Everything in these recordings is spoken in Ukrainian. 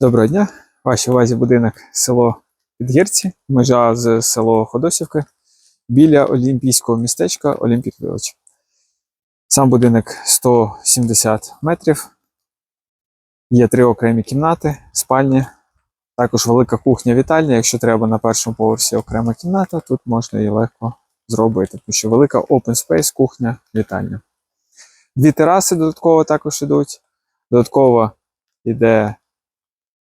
Доброго дня. Вашій увазі будинок село Підгірці, межа з село Ходосівки біля олімпійського містечка Олімпік Вілич. Сам будинок 170 метрів. Є три окремі кімнати, спальні, також велика кухня-вітальня. Якщо треба на першому поверсі окрема кімната, тут можна її легко зробити, тому що велика open space, кухня, вітальня. Дві тераси додатково також ідуть. Додатково йде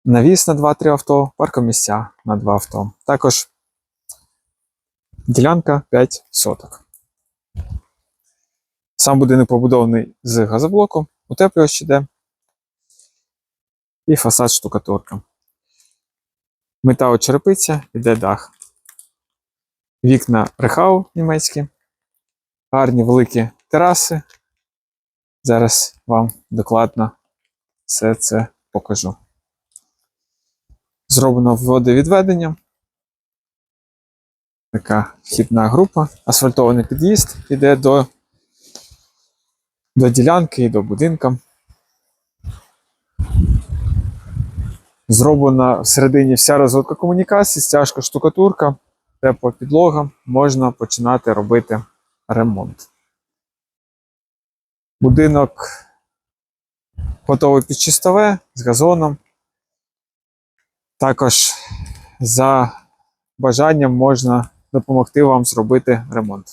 навіс на 2-3 авто, паркомісця на 2 авто. Також ділянка 5 соток. Сам будинок побудований з газоблоку, утеплювач іде і фасад штукатурка. Метал черепиця, іде дах. Вікна рехау німецькі, гарні великі тераси. Зараз вам докладно все це покажу. Зроблено водовідведення. Така вхідна група. Асфальтований під'їзд іде до, до ділянки і до будинка. Зроблена всередині вся розводка комунікацій, стяжка штукатурка, тепла підлога. Можна починати робити ремонт. Будинок готовий під чистове з газоном. Також за бажанням можна допомогти вам зробити ремонт.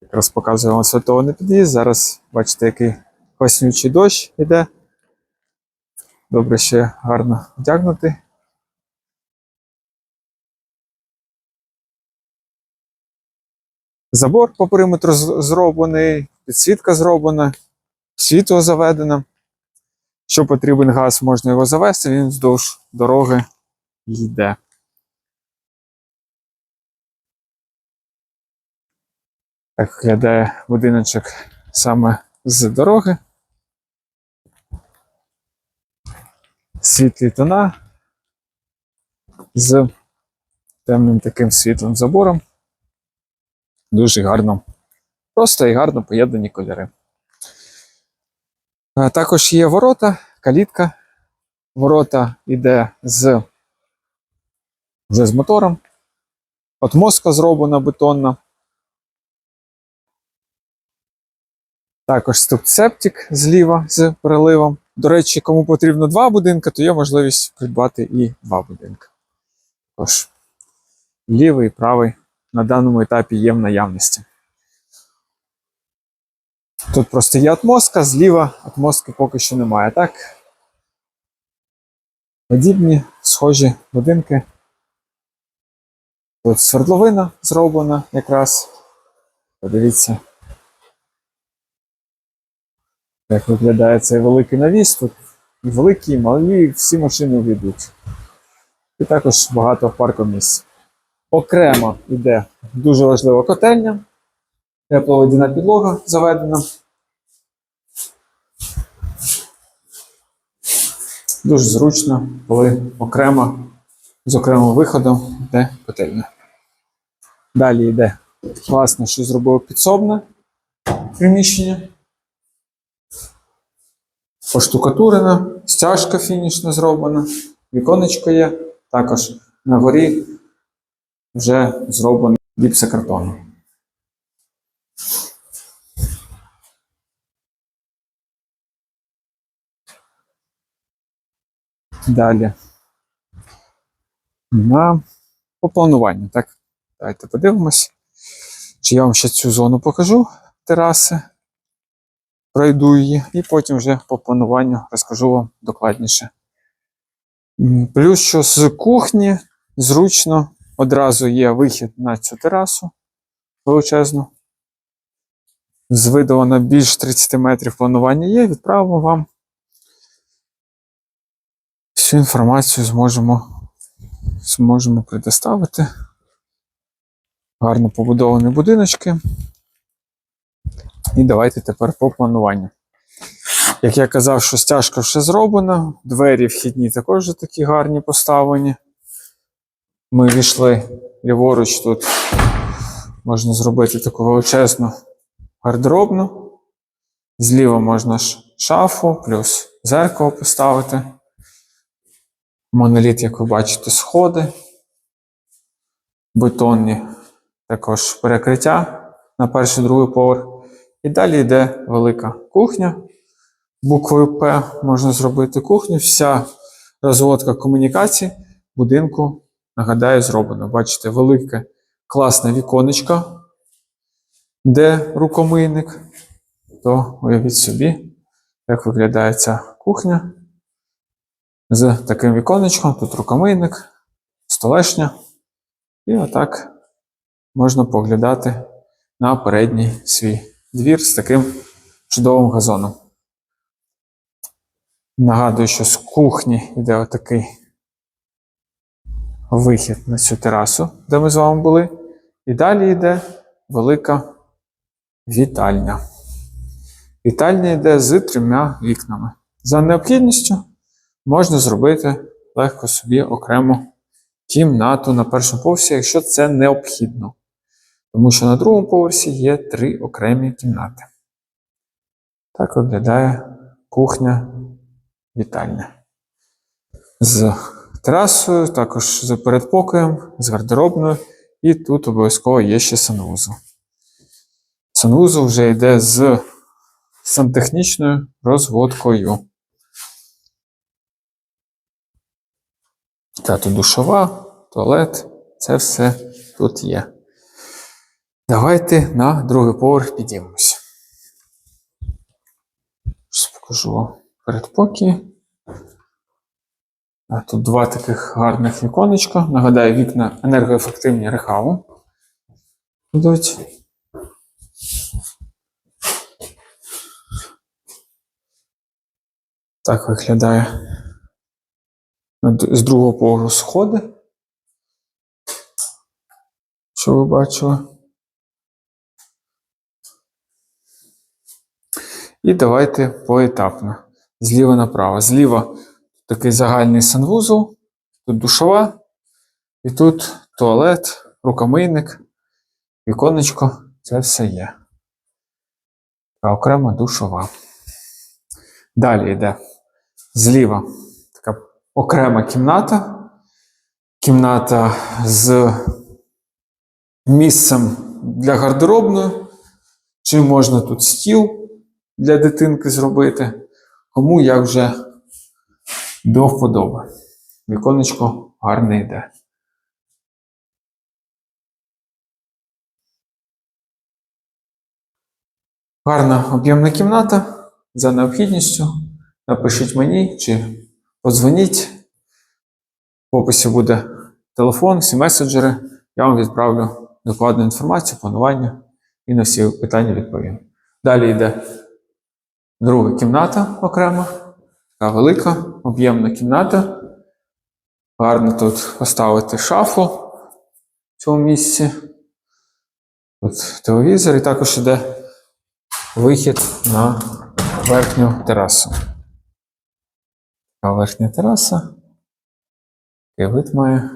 Якраз показую вам асфальтований під'їзд. Зараз бачите, який коснючий дощ іде. Добре ще гарно вдягнути. Забор по периметру зроблений, підсвітка зроблена, світло заведено. Що потрібен газ, можна його завести, він вздовж дороги йде. Так виглядає будиночок саме з дороги. Світлі тона з темним таким світлим забором. Дуже гарно. Просто і гарно поєднані кольори. Також є ворота, калітка. Ворота йде з вже з мотором. Отмостка зроблена бетонна. Також тут зліва з переливом. До речі, кому потрібно два будинки, то є можливість придбати і два будинки. Тож, лівий і правий на даному етапі є в наявності. Тут просто є отмостка, зліва отмостки поки що немає. Так? Подібні, схожі будинки. Тут свердловина зроблена якраз. Подивіться, як виглядає цей великий навіс. Тут і великі, і малі, всі машини увійдуть. І також багато паркомісць. Окремо йде дуже важлива котельня. Тепловодяна підлога заведена. Дуже зручно, коли окремо з окремим виходом йде котельня. Далі йде класно, що зробив підсобне приміщення. Поштукатурена, стяжка фінішна зроблена, віконечко є. Також на горі вже зроблено гіпсокартоном. Далі. На по так? Давайте подивимось. Чи я вам ще цю зону покажу тераси. Пройду її, і потім вже по плануванню розкажу вам докладніше. Плюс, що з кухні зручно одразу є вихід на цю терасу величезну. З виду на більш 30 метрів планування є, відправимо вам всю інформацію зможемо, зможемо предоставити. Гарно побудовані будиночки. І давайте тепер по плануванню. Як я казав, що стяжка вже зроблена, двері вхідні також такі гарні поставлені. Ми війшли ліворуч тут. Можна зробити таку величезну гардеробну Зліва можна шафу, плюс зеркало поставити. Моноліт, як ви бачите, сходи. Бетонні також перекриття на перший другий поверх. І далі йде велика кухня. Буквою П можна зробити кухню. Вся розводка комунікацій будинку, нагадаю, зроблена. Бачите, велике класне віконечко, де рукомийник. То уявіть собі, як виглядає ця кухня. З таким віконечком, тут рукомийник, столешня. І отак можна поглядати на передній свій двір з таким чудовим газоном. Нагадую, що з кухні йде отакий вихід на цю терасу, де ми з вами були. І далі йде велика вітальня. Вітальня йде з трьома вікнами. За необхідністю можна зробити легко собі окрему кімнату на першому поверсі, якщо це необхідно. Тому що на другому поверсі є три окремі кімнати. Так виглядає кухня вітальня. З терасою, також з передпокоєм, з гардеробною, і тут обов'язково є ще санвузол. Санвузол вже йде з сантехнічною розводкою. Та душова, туалет, це все тут є. Давайте на другий поверх підіймемося. Зараз покажу вам передпокій. Тут два таких гарних віконечка. Нагадаю, вікна енергоефективні рехаву. Йдуть. Так виглядає з другого поверху сходи. Що ви бачили? І давайте поетапно. Зліва направо. Зліва такий загальний санвузол, тут душова, і тут туалет, рукомийник, віконечко. Це все є. А окрема душова. Далі йде зліва окрема кімната. Кімната з місцем для гардеробної. Чи можна тут стіл для дитинки зробити? Кому як вже до вподоби. Віконечко гарне йде. Гарна об'ємна кімната. За необхідністю. Напишіть мені чи подзвоніть. В описі буде телефон, всі меседжери. Я вам відправлю докладну інформацію, планування і на всі питання відповім. Далі йде друга кімната окрема. Така велика, об'ємна кімната. Гарно тут поставити шафу в цьому місці. Тут телевізор і також йде вихід на верхню терасу. Така верхня тераса. Такий вид має.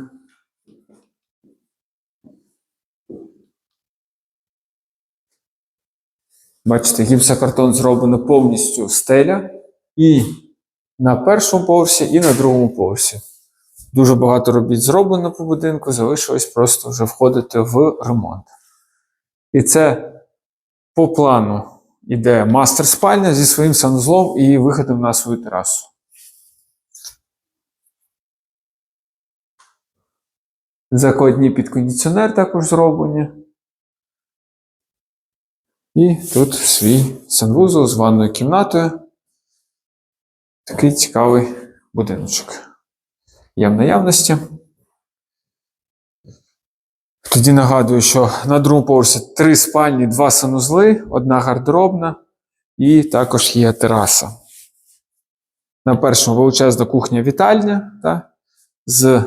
Бачите, гіпсокартон зроблено повністю стеля. І на першому поверсі, і на другому поверсі. Дуже багато робіт зроблено по будинку, залишилось просто вже входити в ремонт. І це по плану іде мастер спальня зі своїм санузлом і виходом на свою терасу. Закладні під кондиціонер також зроблені. І тут свій санвузол з ванною кімнатою. Такий цікавий будиночок. Є в наявності. Тоді нагадую, що на другому поверсі три спальні, два санузли, одна гардеробна і також є тераса. На першому величезна кухня-вітальня та, з,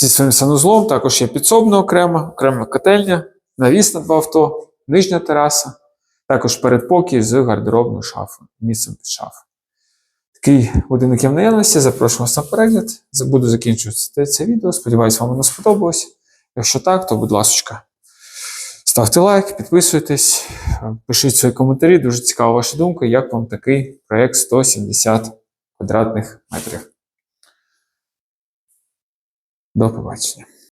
зі своїм санузлом, також є підсобна окрема, окрема котельня, навіс на два авто, нижня тераса, також передпокій з гардеробною шафою, місцем під шафою. Такий будинок є в наявності. Запрошую вас на перегляд. Буду закінчувати це відео. Сподіваюсь, вам воно сподобалось. Якщо так, то будь ласка, Ставте лайк, підписуйтесь, пишіть свої коментарі. Дуже цікава ваша думка, як вам такий проєкт 170 квадратних метрів. До побачення.